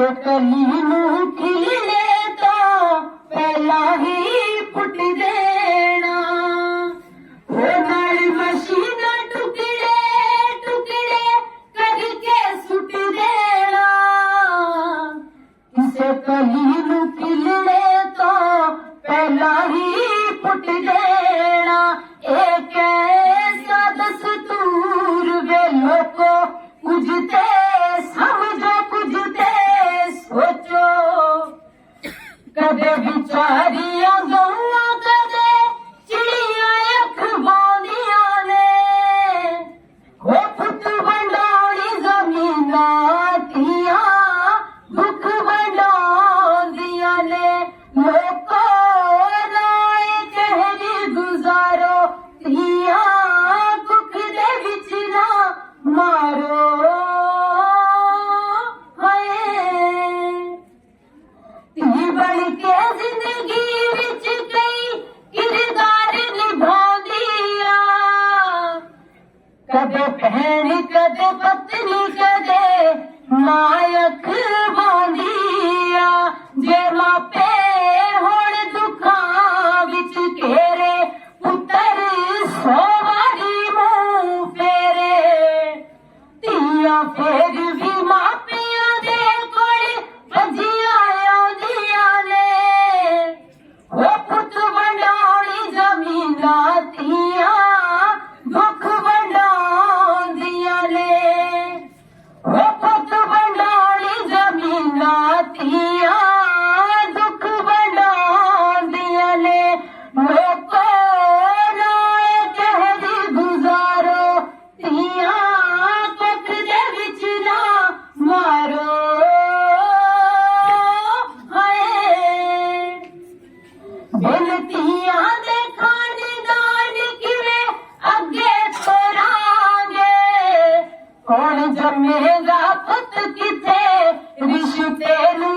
ਕਲੀ ਨੂੰ ਖਿਲਣੇ ਤੋਂ ਪਹਿਲਾਂ ਹੀ ਪੁੱਟ ਦੇਣਾ ਉਹ ਨਾਲ ਮਸ਼ੀਨਾਂ ਟੁਕੜੇ ਟੁਕੜੇ ਕਰਕੇ ਸੁੱਟ ਦੇਣਾ ਕਿਸੇ ਕਲੀ ਨੂੰ ਖਿਲਣੇ ਤੋਂ ਪਹਿਲਾਂ ਹੀ ਪੁੱਟ ਦੇਣਾ। ਕਦੇ ਵਿਚਾਰੀਆਂ ਗਊਆਂ ਕਦੇ ਭੈਣ, ਕਦੇ ਪਤਨੀ, ਕਦੇ ਮਾਂ ਅੱਖ ਆ ਜੇ ਮਾਪੇ ਹੁਣ ਦੁੱਖਾਂ ਵਿੱਚ ਘੇਰੇ ਪੁੱਤਰ ਸੋਵਾਰੀ ਮੂੰਹ ਫੇਰੇ, ਧੀਆਂ ਫੇਰ ਕੌਣ ਜੰਮੇਗਾ ਪੁੱਤ ਰਿਸ਼ਤੇ ਨੂੰ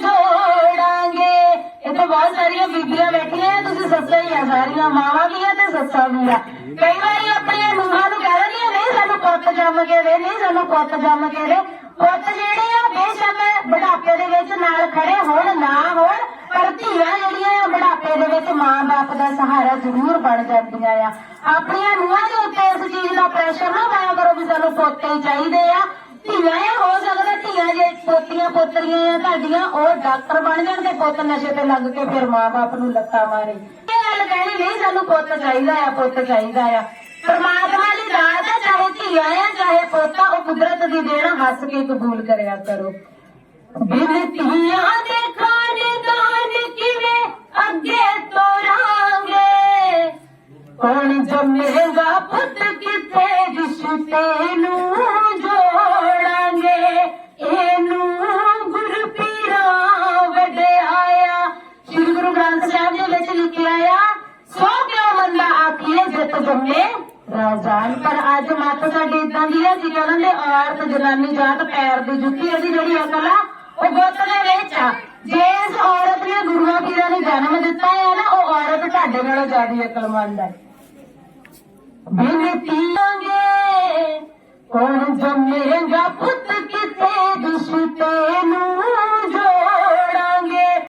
ਜੋੜਾਂਗੇ। ਇਹ ਤਾਂ ਬਹੁਤ ਸਾਰੀਆਂ ਬੀਬੀਆਂ ਬੈਠੀਆਂ, ਤੁਸੀਂ ਸੱਸਾਂ ਹੀ ਆ, ਸਾਰੀਆਂ ਮਾਵਾਂ ਵੀ ਆ ਤੇ ਸੱਸਾਂ ਵੀ ਆ। ਕਈ ਵਾਰੀ ਆਪਣੀਆਂ ਨੂੰਹਾਂ ਨੂੰ ਕਹਿ ਦਿੰਦੀਆਂ, ਨਹੀਂ, ਸਾਨੂੰ ਪੁੱਤ ਜੰਮ ਕੇ ਦੇ, ਨਹੀਂ, ਸਾਨੂੰ ਪੁੱਤ ਜੰਮ ਕੇ ਦੇ। ਪੁੱਤ ਜਿਹੜੇ ਆ, ਬੇਸ਼ੱਕ ਬੁਢਾਪੇ ਦੇ ਵਿੱਚ ਨਾਲ ਖੜੇ ਹੋਣ, ਨਾ ਹੋਣ ਧੀਆਂ ਜਿਹੜੀਆਂ ਬੁਢਾਪੇ ਦੇ ਵਿੱਚ ਮਾਂ-ਬਾਪ ਦਾ ਸਹਾਰਾ ਜ਼ਰੂਰ ਬਣ ਜਾਂਦੀਆਂ ਆ। ਆਪਣੀਆਂ ਨੂੰਹਾਂ ਦੇ ਉੱਤੇ ਇਸ ਚੀਜ਼ ਦਾ ਪ੍ਰੈਸ਼ਰ ਨਾ ਪਾਇਆ ਕਰੋ ਵੀ ਸਾਨੂੰ ਪੋਤੇ ਹੀ ਚਾਹੀਦੇ ਆ। ਧੀਆਂ ਆ, ਹੋ ਸਕਦਾ ਧੀਆਂ ਜੇ ਪੋਤੀਆਂ ਪੋਤਰੀਆਂ ਆ, ਤੁਹਾਡੀਆਂ, ਉਹ ਡਾਕਟਰ ਬਣ ਜਾਣ ਤੇ ਪੁੱਤ ਨਸ਼ੇ ਤੇ ਲੱਗ ਕੇ ਫਿਰ ਮਾਂ-ਬਾਪ ਨੂੰ ਲੱਤਾਂ ਮਾਰੇ। ਇਹ ਗੱਲ ਕਹਿਣੀ ਨਹੀਂ, ਸਾਨੂੰ ਪੁੱਤ ਚਾਹੀਦਾ ਆ, ਪੁੱਤ ਚਾਹੀਦਾ ਆ। ਪਰਮਾਤਮਾ ਦੀ ਦਾਤ ਆ, ਚਾਹੇ ਧੀਆਂ ਆ, ਚਾਹੇ ਪੋਤਾ, ਉਹ ਕੁਦਰਤ ਦੀ ਦੇਣ ਹੱਸ ਕੇ ਕਬੂਲ ਕਰਿਆ ਕਰੋ। ਬਿਨ ਧੀਆਂ ਦੇ ਕੌਣ ਜੰਮੇਗਾ ਪੁੱਤ ਕਿੱਥੇ ਰਿਸ਼ਤੇ ਨੂੰ ਜੋੜਾਂਗੇ? ਇਹਨੂੰ ਗੁਰ ਪੀਰਾਂ ਵਡਿਆਇਆ। ਸ੍ਰੀ ਗੁਰੂ ਗ੍ਰੰਥ ਸਾਹਿਬ ਦੇ ਵਿੱਚ ਲਿਖਿਆ ਆ, ਸੋ ਕਿਉ ਮੰਦਾ ਆਖੀਏ ਜਿਤ ਜੰਮੇ ਰਾਜਾਨ ਪਰ ਅੱਜ ਮੱਤ ਸਾਡੀ ਇਦਾਂ ਦੀ ਹੈ ਜੀ ਕਹਿੰਦੇ ਔਰਤ ਜਨਾਨੀ ਜਾਤ ਪੈਰ ਦੀ ਜੁੱਤੀ, ਇਹਦੀ ਜਿਹੜੀ ਅਕਲ ਆ, ਉਹ ਗੁੱਤ ਦੇ ਵਿੱਚ ਆ। ਜੇ ਔਰਤ ਨੇ ਗੁਰੂਆਂ ਪੀਰਾਂ ਨੂੰ ਜਨਮ ਦਿੱਤਾ ਹੈ ਨਾ, ਉਹ ਔਰਤ ਤੁਹਾਡੇ ਨਾਲੋਂ ਜ਼ਿਆਦਾ ਅਕਲਮੰਦ ਹੈ लोंगे कन समेंगे